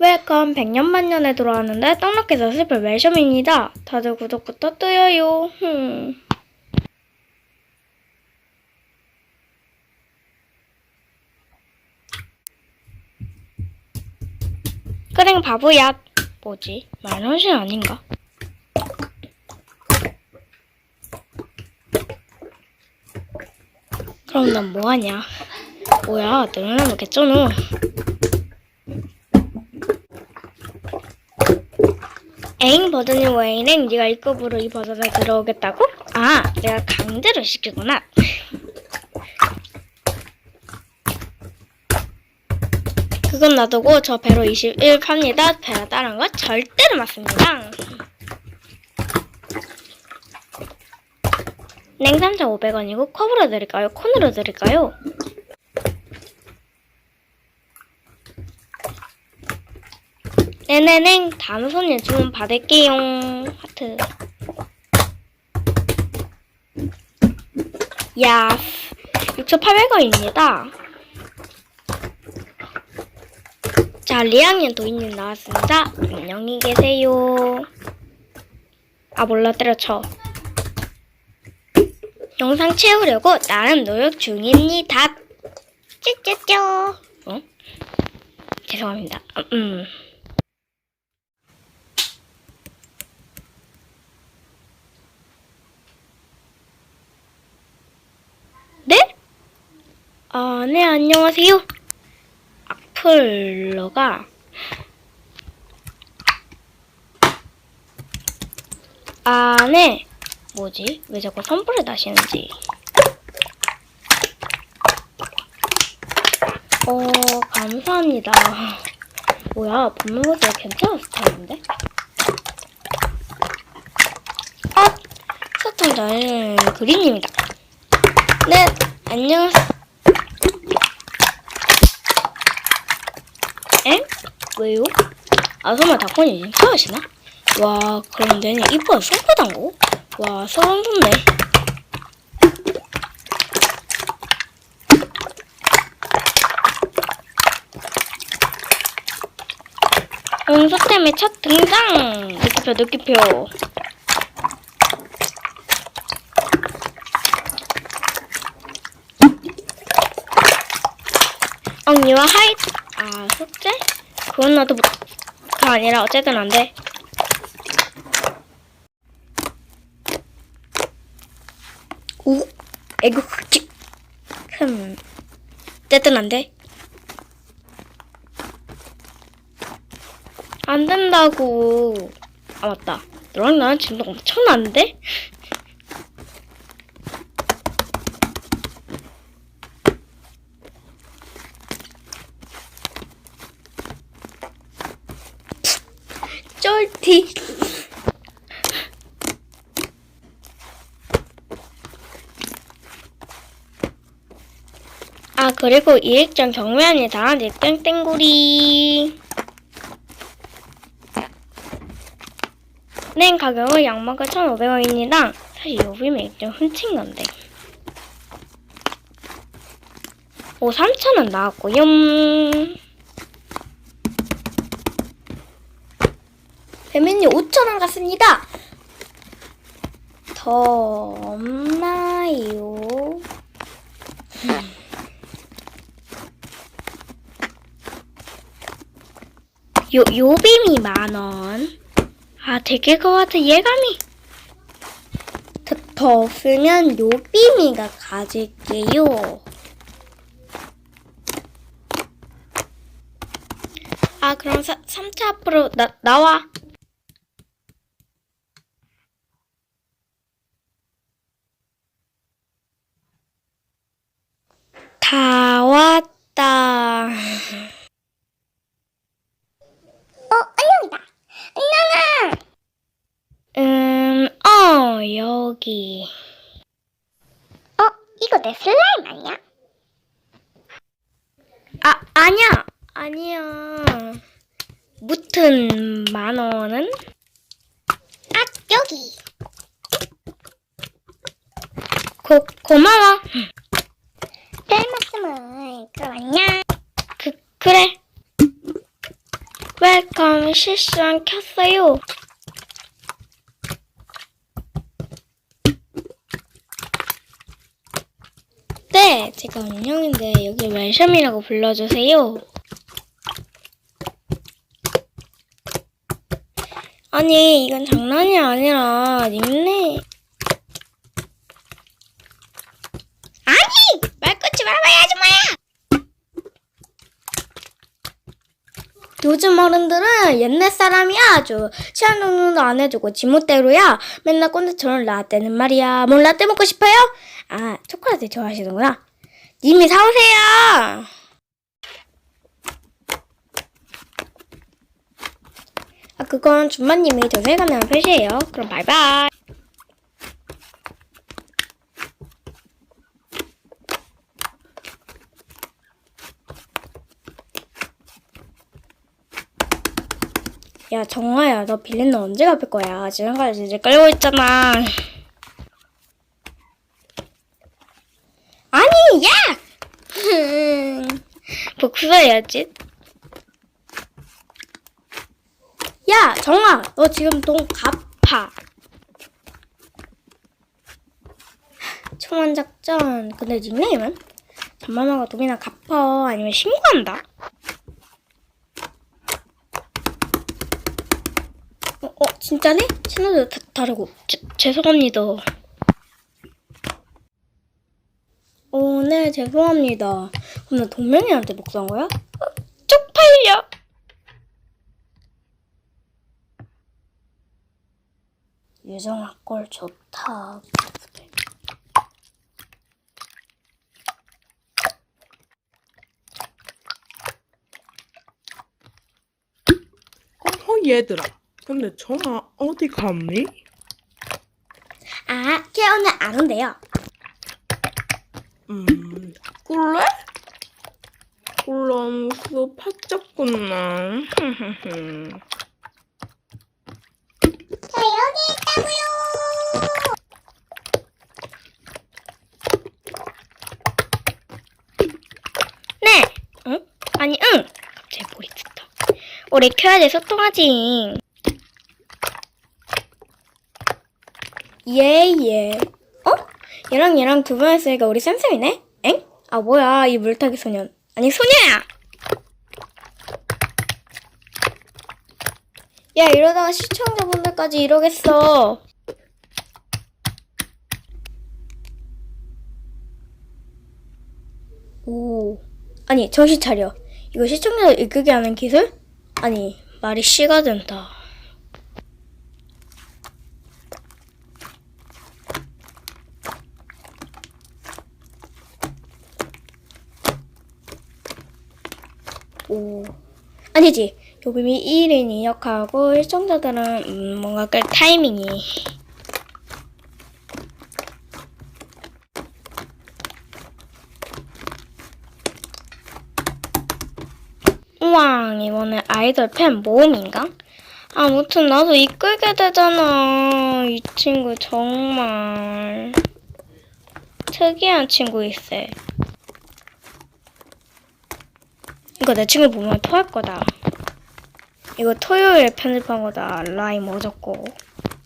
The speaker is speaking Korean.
웰컴 100년 만년에 돌아왔는데 떡락해서 슬플 웰셔입니다. 다들 구독 부탁드려요. 흠. 그랭 바보야. 뭐지? 만원신 아닌가? 그럼 난 뭐하냐? 뭐야, 늘어나면 개쩌노. 에잉 버전이 왜 이래? 네가 이 급으로 이 버전에 들어오겠다고? 아, 내가 강제로 시키구나. 그건 놔두고 저 배로 21 팝니다. 배가 따른 거 절대로 맞습니다. 냉 3,500원이고 컵으로 드릴까요? 콘으로 드릴까요? 네네네 다음 손님 주문 받을게요. 하트. 야 6,800원입니다. 자 리학년 도인님 나왔습니다. 안녕히 계세요. 아 몰라 때려쳐. 영상 채우려고 나름 노력 중입니다. 쭈쭈쭈 어? 죄송합니다. 음. 네? 아, 네, 안녕하세요. 악플러가 아, 네. 뭐지? 왜 자꾸 선불을 다시는지. 어, 감사합니다. 뭐야, 본문보다 괜찮은 스타일인데? 아, 소통 잘 그린입니다. 네, 안녕하세요. 에? 왜요? 아, 설마 닭콘이 인사하시나? 와, 그럼 내년 이뻐 손바닥고? 와, 돋네. 온수 때문에 첫 등장! 느낌표, 느낌표. 언니와 하이 아 숙제? 그건 나도 못... 그 아니라 어쨌든 안 돼. 오 에그 흑지 흠 어쨌든 안 돼. 안 된다고. 아 맞다. 너랑 나랑 지금 엄청난데? 쫄티. 아, 그리고 이익전 경매한이 당한 땡땡구리. 낸 가격은 양마가 1,500원입니다. 사실 요비면 좀 훔친 건데. 오, 3,000원 나왔고요. 배민님 5,000원 같습니다. 더 없나요? 요, 요빔이 만원. 아, 되게 것 같아, 예감이. 더, 더 없으면 요빔이가 가질게요. 아, 그럼 사, 3차 앞으로 나, 나와. 다 왔다. 어, 안녕이다. 안녕아. 음, 어, 여기. 어, 이거 내 슬라임 아니야? 아, 아니야. 아니야. 무튼 만 원은? 아, 여기. 고, 고마워. 별 말씀을. 그럼 안녕. 그, 그래. 웰컴 실시간 켰어요. 네, 제가 운영인데 여기 웰컴이라고 불러주세요. 아니, 이건 장난이 아니라 님네. 아니! 말 끊지 말아봐요, 아줌마야! 요즘 어른들은 옛날 사람이야 아주 시간 정도도 안 해주고 지멋대로야 맨날 꼰대처럼 라떼는 말이야 뭘 라떼 먹고 싶어요? 아 초콜릿 좋아하시는구나 님이 사오세요. 아 그건 준마님이 도서관에 표시예요. 그럼 바이바이. 야 정화야 너 빌린 너 언제 갚을 거야? 지금까지 이제 끌고 있잖아 아니 야! 복수해야지? 야 정화 너 지금 돈 갚아. 총원 작전 근데 닉네임은 잠만마가 돈이나 갚어 아니면 신고한다. 어, 어 진짜네? 채널도 다, 다르고. 제, 죄송합니다. 어, 네 죄송합니다. 그럼 나 동명이한테 복수한 거야? 어, 쪽팔려. 유정아 꼴 좋다. 어, 얘들아. 근데 정아 어디 갔니? 아, 걔 오늘 안 온대요. 음, 그래? 그럼 수업 바짝 끝나. 저 여기 있다고요. 네. 응? 아니, 응. 갑자기 머리 듣다. 우리 켜야지 소통하지. 예, 예. 어? 얘랑 얘랑 두번 했으니까 우리 쌤쌤이네? 엥? 아, 뭐야, 이 물타기 소년. 아니, 소녀야! 야, 이러다가 시청자분들까지 이러겠어. 오. 아니, 정신 차려. 이거 시청자를 이끄게 하는 기술? 아니, 말이 씨가 된다. 오. 아니지. 요금이 1인 2역하고 시청자들은 음, 뭔가 끌 타이밍이. 우왕, 이번에 아이돌 팬 모음인가? 아무튼 나도 이끌게 되잖아. 이 친구 정말 특이한 친구일세. 이거 내 친구 보면 토할 거다. 이거 토요일에 편집한 거다. 라임 어졌고.